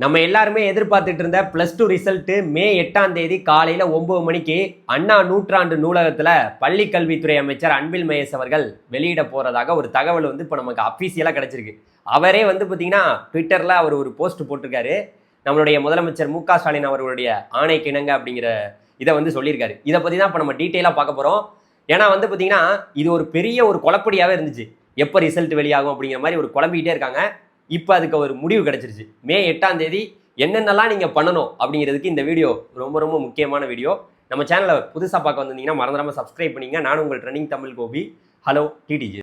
நம்ம எல்லாருமே எதிர்பார்த்துட்டு இருந்த ப்ளஸ் டூ ரிசல்ட்டு மே எட்டாம் தேதி காலையில் ஒம்பது மணிக்கு அண்ணா நூற்றாண்டு நூலகத்தில் பள்ளி கல்வித்துறை அமைச்சர் அன்பில் மகேஷ் அவர்கள் வெளியிட போகிறதாக ஒரு தகவல் வந்து இப்போ நமக்கு அஃபீஷியலாக கிடச்சிருக்கு. அவரே வந்து பார்த்திங்கன்னா ட்விட்டரில் அவர் ஒரு போஸ்ட் போட்டிருக்காரு. நம்மளுடைய முதலமைச்சர் மு க ஸ்டாலின் அவர்களுடைய ஆணை கிணங்க அப்படிங்கிற இதை வந்து சொல்லியிருக்காரு. இதை பற்றி தான் இப்போ நம்ம டீட்டெயிலாக பார்க்க போகிறோம் ஏன்னா வந்து பார்த்தீங்கன்னா இது ஒரு பெரிய ஒரு குழப்படியாகவே இருந்துச்சு. எப்போ ரிசல்ட் வெளியாகும் அப்படிங்கிற மாதிரி ஒரு குழம்பிக்கிட்டே இருக்காங்க. இப்போ அதுக்கு ஒரு முடிவு கிடைச்சிருச்சு. மே எட்டாம் தேதி என்னென்னலாம் நீங்கள் பண்ணணும் அப்படிங்கிறதுக்கு இந்த வீடியோ ரொம்ப ரொம்ப முக்கியமான வீடியோ. நம்ம சேனலை புதுசாக பார்க்க வந்திருந்தீங்கன்னா மறந்துடாமல் சப்ஸ்கிரைப் பண்ணிங்க. நானும் உங்கள் running Tamil Gopi. Hello DTG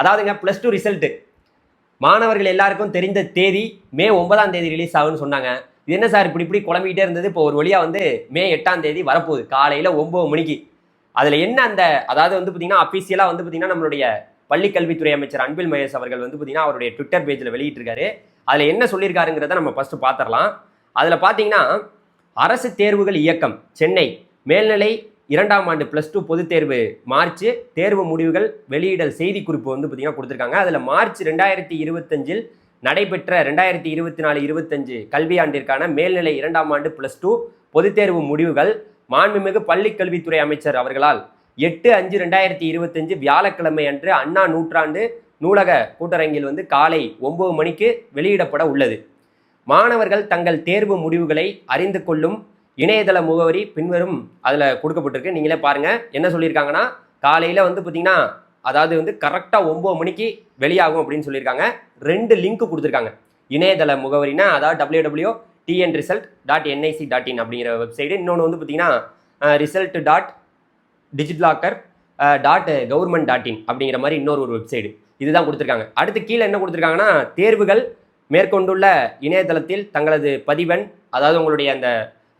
அதாவதுங்க ப்ளஸ் டூ ரிசல்ட்டு மாணவர்கள் எல்லாருக்கும் தெரிந்த தேதி மே ஒன்பதாம் தேதி ரிலீஸ் ஆகுன்னு சொன்னாங்க. இது என்ன சார் இப்படி இப்படி குழம்பிக்கிட்டே இருந்தது? இப்போ ஒரு வழியாக வந்து மே எட்டாம் தேதி வரப்போகுது. காலையில் ஒம்பது மணிக்கு. அதில் என்ன அந்த அதாவது வந்து பார்த்திங்கன்னா அஃபீஷியலாக வந்து பார்த்தீங்கன்னா நம்மளுடைய பள்ளி கல்வித்துறை அமைச்சர் அன்பில் மகேஷ் அவர்கள் வந்து பார்த்தீங்கன்னா அவருடைய ட்விட்டர் பேஜில் வெளியிட்டிருக்காரு. அதில் என்ன சொல்லியிருக்காருங்கிறத நம்ம ஃபஸ்ட்டு பார்த்துடலாம் அதில் பார்த்தீங்கன்னா அரசு தேர்வுகள் இயக்கம் சென்னை. மேல்நிலை இரண்டாம் ஆண்டு ப்ளஸ் டூ பொதுத் தேர்வு மார்ச். தேர்வு முடிவுகள் வெளியிடல் செய்திக்குறிப்பு வந்து பார்த்திங்கன்னா கொடுத்துருக்காங்க. அதில் மார்ச் ரெண்டாயிரத்தி இருபத்தஞ்சில் நடைபெற்ற ரெண்டாயிரத்தி இருபத்தி நாலு இருபத்தஞ்சு கல்வியாண்டிற்கான மேல்நிலை இரண்டாம் ஆண்டு ப்ளஸ் டூ பொதுத் தேர்வு முடிவுகள் மாண்புமிகு பள்ளி கல்வித்துறை அமைச்சர் அவர்களால் எட்டு அஞ்சு ரெண்டாயிரத்தி இருபத்தஞ்சு வியாழக்கிழமை அன்று அண்ணா நூற்றாண்டு நூலக கூட்டரங்கில் வந்து காலை ஒன்பது மணிக்கு வெளியிடப்பட உள்ளது. மாணவர்கள் தங்கள் தேர்வு முடிவுகளை அறிந்து கொள்ளும் இணையதள முகவரி பின்வரும் அதில் கொடுக்கப்பட்டிருக்கு. நீங்களே பாருங்கள் என்ன சொல்லியிருக்காங்கன்னா காலையில் வந்து பார்த்தீங்கன்னா அதாவது வந்து கரெக்டாக ஒம்பது மணிக்கு வெளியாகும் அப்படின்னு சொல்லியிருக்காங்க. ரெண்டு லிங்க் கொடுத்துருக்காங்க. இணையதள முகவரினா அதாவது W W TN result dot NIC dot in அப்படிங்கிற வெப்சைடு இன்னொன்று வந்து பார்த்தீங்கன்னா result dot DigiLocker dot government dot in அப்படிங்கிற மாதிரி இன்னொரு ஒரு வெப்சைடு இதுதான் கொடுத்துருக்காங்க. அடுத்து கீழே என்ன கொடுத்துருக்காங்கன்னா தேர்வுகள் மேற்கொண்டுள்ள இணையதளத்தில் தங்களது பதிவெண் அதாவது உங்களுடைய அந்த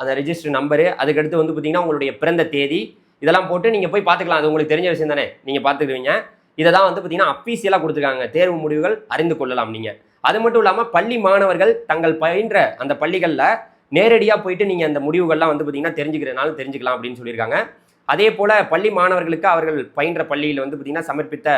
அந்த ரெஜிஸ்டர் நம்பரு அதுக்கடுத்து வந்து பார்த்தீங்கன்னா உங்களுடைய பிறந்த தேதி இதெல்லாம் போட்டு நீங்கள் போய் பார்த்துக்கலாம். அது உங்களுக்கு தெரிஞ்ச விஷயம் தானே. நீங்கள் பார்த்துக்குவீங்க. இதை தான் வந்து பார்த்தீங்கன்னா அஃபீஷியலாக கொடுத்துருக்காங்க. தேர்வு முடிவுகள் அறிந்து கொள்ளலாம் நீங்கள் அது மட்டும் இல்லாமல் பள்ளி மாணவர்கள் தங்கள் பயின்ற அந்த பள்ளிகளில் நேரடியாக போயிட்டு நீங்கள் அந்த முடிவுகள்லாம் வந்து பார்த்தீங்கன்னா தெரிஞ்சுக்கிறனாலும் தெரிஞ்சுக்கலாம் அப்படின்னு சொல்லியிருக்காங்க. அதே போல் பள்ளி மாணவர்களுக்கு அவர்கள் பயின்ற பள்ளியில் வந்து பார்த்தீங்கன்னா சமர்ப்பித்த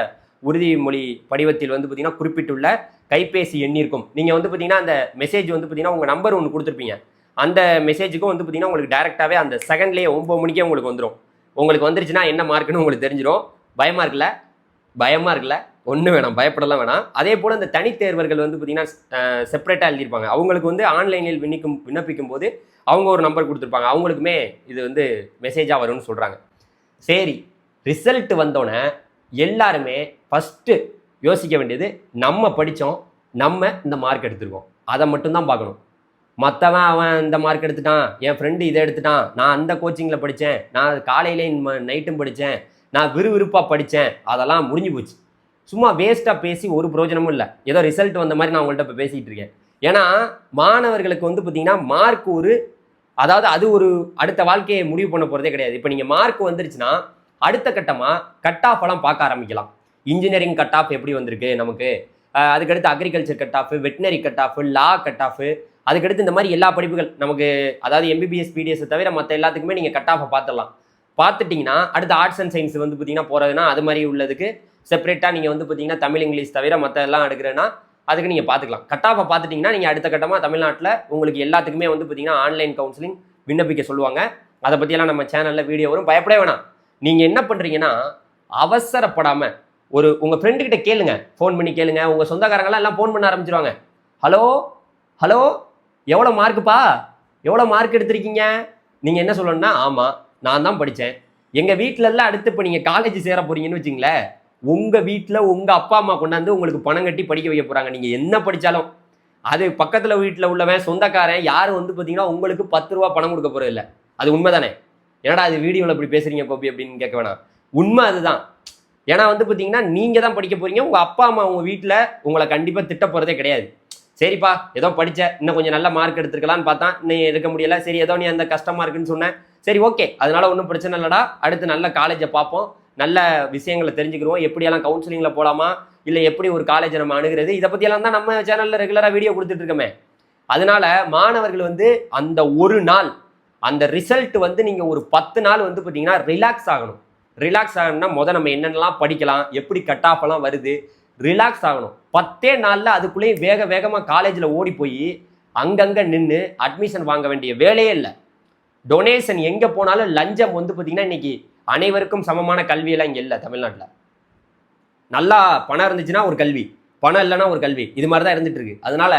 உறுதிமொழி படிவத்தில் வந்து பார்த்தீங்கன்னா குறிப்பிட்டுள்ள கைபேசி எண்ணிற்கும் நீங்கள் வந்து பார்த்தீங்கன்னா அந்த மெசேஜ் வந்து பார்த்தீங்கன்னா உங்கள் நம்பர் ஒன்று கொடுத்துருப்பீங்க. அந்த மெசேஜுக்கும் வந்து பார்த்தீங்கன்னா உங்களுக்கு டேரெக்டாகவே அந்த செகண்ட்லேயே ஒம்பது மணிக்கே உங்களுக்கு வந்துடும் உங்களுக்கு வந்துருச்சுன்னா என்ன மார்க்குன்னு உங்களுக்கு தெரிஞ்சிடும் பயமாக இருக்குல்ல? பயமாக இருக்குல்ல? ஒன்றும் வேணாம் பயப்படலாம் வேணாம். அதே போல் இந்த தனித்தேர்வர்கள் வந்து பார்த்தீங்கன்னா செப்பரேட்டாக எழுதியிருப்பாங்க. அவங்களுக்கு வந்து ஆன்லைனில் விண்ணிக்கும் விண்ணப்பிக்கும் போது அவங்க ஒரு நம்பர் கொடுத்துருப்பாங்க. அவங்களுக்குமே இது வந்து மெசேஜாக வரும்னு சொல்கிறாங்க சரி ரிசல்ட் வந்தோடனே எல்லாருமே ஃபஸ்ட்டு யோசிக்க வேண்டியது நம்ம படித்தோம் நம்ம இந்த மார்க் எடுத்திருக்கோம். அதை மட்டும்தான் பார்க்கணும். மற்றவன் அவன் இந்த மார்க் எடுத்துட்டான் என் ஃப்ரெண்டு இதை எடுத்துட்டான் நான் அந்த கோச்சிங்கில் படித்தேன் நான் காலையிலே நைட்டும் படித்தேன் நான் விறுவிறுப்பாக படித்தேன் அதெல்லாம் முடிஞ்சு போச்சு. சும்மா வேஸ்ட்டாக பேசி ஒரு பிரயோஜனமும் இல்லை. ஏதோ ரிசல்ட் வந்த மாதிரி நான் உங்கள்கிட்ட இப்போ பேசிகிட்டு இருக்கேன். ஏன்னா மாணவர்களுக்கு வந்து பார்த்தீங்கன்னா மார்க் ஒரு அதாவது அது ஒரு அடுத்த வாழ்க்கையை முடிவு பண்ண போகிறதே கிடையாது. இப்போ நீங்கள் மார்க் வந்துருச்சுன்னா அடுத்த கட்டமாக கட் ஆஃப் எல்லாம் பார்க்க ஆரம்பிக்கலாம். இன்ஜினியரிங் கட் ஆஃப் எப்படி வந்திருக்கு நமக்கு? அதுக்கடுத்து agriculture cut off veterinary cut off law cut off அதுக்கடுத்து இந்த மாதிரி எல்லா படிப்புகள் நமக்கு அதாவது எம்பிபிஎஸ் பிடிஎஸ் தவிர மற்ற எல்லாத்துக்குமே நீங்கள் கட் ஆஃபை பார்த்துடலாம் பார்த்துட்டிங்கன்னா அடுத்து ஆர்ட்ஸ் அண்ட் சயின்ஸ் வந்து பார்த்தீங்கன்னா போகிறதுனா அது மாதிரி உள்ளதுக்கு செப்பரேட்டாக நீங்கள் வந்து பார்த்தீங்கன்னா தமிழ் இங்கிலீஷ் தவிர மற்ற எல்லாம் எடுக்கிறேன்னா அதுக்கு நீங்கள் பார்த்துக்கலாம் கட் ஆஃபை பார்த்துட்டிங்கன்னா நீங்கள் அடுத்த கட்டமாக தமிழ்நாட்டில் உங்களுக்கு எல்லாத்துக்குமே வந்து பார்த்தீங்கன்னா ஆன்லைன் கவுன்சிலிங் விண்ணப்பிக்க சொல்லுவாங்க. அதை பற்றியெல்லாம் நம்ம சேனலில் வீடியோ வரும். பயப்படவே வேணாம். நீங்கள் என்ன பண்ணுறீங்கன்னா அவசரப்படாமல் ஒரு உங்கள் ஃப்ரெண்டுக்கிட்ட கேளுங்க. ஃபோன் பண்ணி கேளுங்க. உங்கள் சொந்தக்காரங்களாம் எல்லாம் ஃபோன் பண்ண ஆரம்பிச்சிருவாங்க. ஹலோ ஹலோ எவ்வளோ மார்க்குப்பா? எவ்வளோ மார்க் எடுத்திருக்கீங்க? நீங்கள் என்ன சொல்லணும்னா ஆமாம் நான் தான் படித்தேன் எங்கள் வீட்டிலலாம் அடுத்து இப்போ நீங்கள் காலேஜ் சேர போகிறீங்கன்னு வச்சுங்களேன் உங்கள் வீட்டில் உங்கள் அப்பா அம்மா கொண்டாந்து உங்களுக்கு பணம் கட்டி படிக்க வைக்க போகிறாங்க நீங்கள் என்ன படித்தாலும் அது பக்கத்தில் வீட்டில் உள்ளவன் சொந்தக்காரன் யாரும் வந்து பார்த்தீங்கன்னா உங்களுக்கு பத்து ரூபா பணம் கொடுக்க போகிறது இல்லை. அது உண்மை தானே என்னடா அது வீடியோவில் இப்படி பேசுகிறீங்க கோபி அப்படின்னு கேட்க வேணாம். உண்மை அதுதான். ஏன்னா வந்து பார்த்தீங்கன்னா நீங்கள் தான் படிக்க போகிறீங்க உங்கள் அப்பா அம்மா உங்கள் வீட்டில் உங்களை கண்டிப்பாக திட்ட போகிறதே கிடையாது. சரிப்பா ஏதோ படிச்ச இன்னும் கொஞ்சம் நல்ல மார்க் எடுத்துருக்கலாம்னு பார்த்தா நீ எடுக்க முடியல. சரி ஏதோ நீ அந்த கஷ்டமா இருக்குன்னு சொன்னேன் சரி ஓகே அதனால ஒன்றும் பிரச்சனை இல்லடா. அடுத்து நல்ல காலேஜை பார்ப்போம். நல்ல விஷயங்களை தெரிஞ்சுக்கிறோம் எப்படியெல்லாம் கவுன்சிலிங்கில் போகலாமா இல்லை எப்படி ஒரு காலேஜை நம்ம அணுகிறது? இதை பற்றியெல்லாம் தான் நம்ம சேனலில் ரெகுலராக வீடியோ கொடுத்துட்டு இருக்கோமே. அதனால மாணவர்கள் வந்து அந்த ஒரு நாள் அந்த ரிசல்ட் வந்து நீங்கள் ஒரு பத்து நாள் வந்து பார்த்தீங்கன்னா ரிலாக்ஸ் ஆகணும். ரிலாக்ஸ் ஆகணும்னா முதல் நம்ம என்னென்னலாம் படிக்கலாம் எப்படி கட் ஆஃப் எல்லாம் வருது ரிலாக்ஸ் ஆகணும். பத்தே நாளில் அதுக்குள்ளேயும் வேக வேகமாக காலேஜில் ஓடி போய் அங்கங்கே நின்று அட்மிஷன் வாங்க வேண்டிய வேலையே இல்லை. டொனேஷன் எங்கே போனாலும் லஞ்சம் வந்து பார்த்தீங்கன்னா இன்னைக்கு அனைவருக்கும் சமமான கல்வியெல்லாம் இங்கே இல்லை தமிழ்நாட்டில். நல்லா பணம் இருந்துச்சுன்னா ஒரு கல்வி பணம் இல்லைன்னா ஒரு கல்வி இது மாதிரி தான் இருந்துகிட்டு இருக்கு. அதனால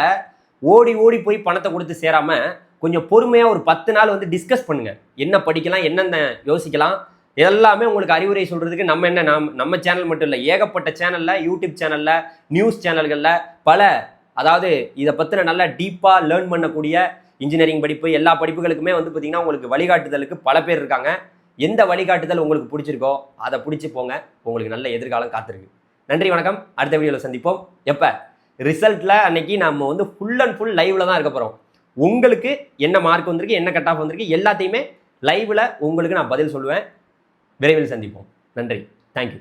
ஓடி ஓடி போய் பணத்தை கொடுத்து சேராமல் கொஞ்சம் பொறுமையாக ஒரு பத்து நாள் வந்து டிஸ்கஸ் பண்ணுங்கள் என்ன படிக்கலாம் என்னென்ன யோசிக்கலாம் எல்லாமே உங்களுக்கு அறிவுரை சொல்றதுக்கு நம்ம என்ன நம் நம்ம சேனல் மட்டும் இல்லை ஏகப்பட்ட சேனல்ல யூடியூப் சேனல்ல நியூஸ் சேனல்களில் பல அதாவது இதை பற்றின நல்லா டீப்பாக லேர்ன் பண்ணக்கூடிய இன்ஜினியரிங் படிப்பு எல்லா படிப்புகளுக்குமே வந்து பார்த்தீங்கன்னா உங்களுக்கு வழிகாட்டுதலுக்கு பல பேர் இருக்காங்க. எந்த வழிகாட்டுதல் உங்களுக்கு பிடிச்சிருக்கோ அதை பிடிச்சி போங்க. உங்களுக்கு நல்ல எதிர்காலம் காத்திருக்கு. நன்றி வணக்கம். அடுத்த வீடியோவில் சந்திப்போம். எப்போ? ரிசல்ட்டில் அன்னைக்கு நம்ம வந்து ஃபுல் அண்ட் ஃபுல் லைவில் தான் இருக்க போகிறோம் உங்களுக்கு என்ன மார்க் வந்திருக்கு என்ன கட் ஆஃப் வந்திருக்கு எல்லாத்தையுமே லைவில் உங்களுக்கு நான் பதில் சொல்லுவேன். விரைவில் சந்திப்போம். நன்றி. தேங்க்யூ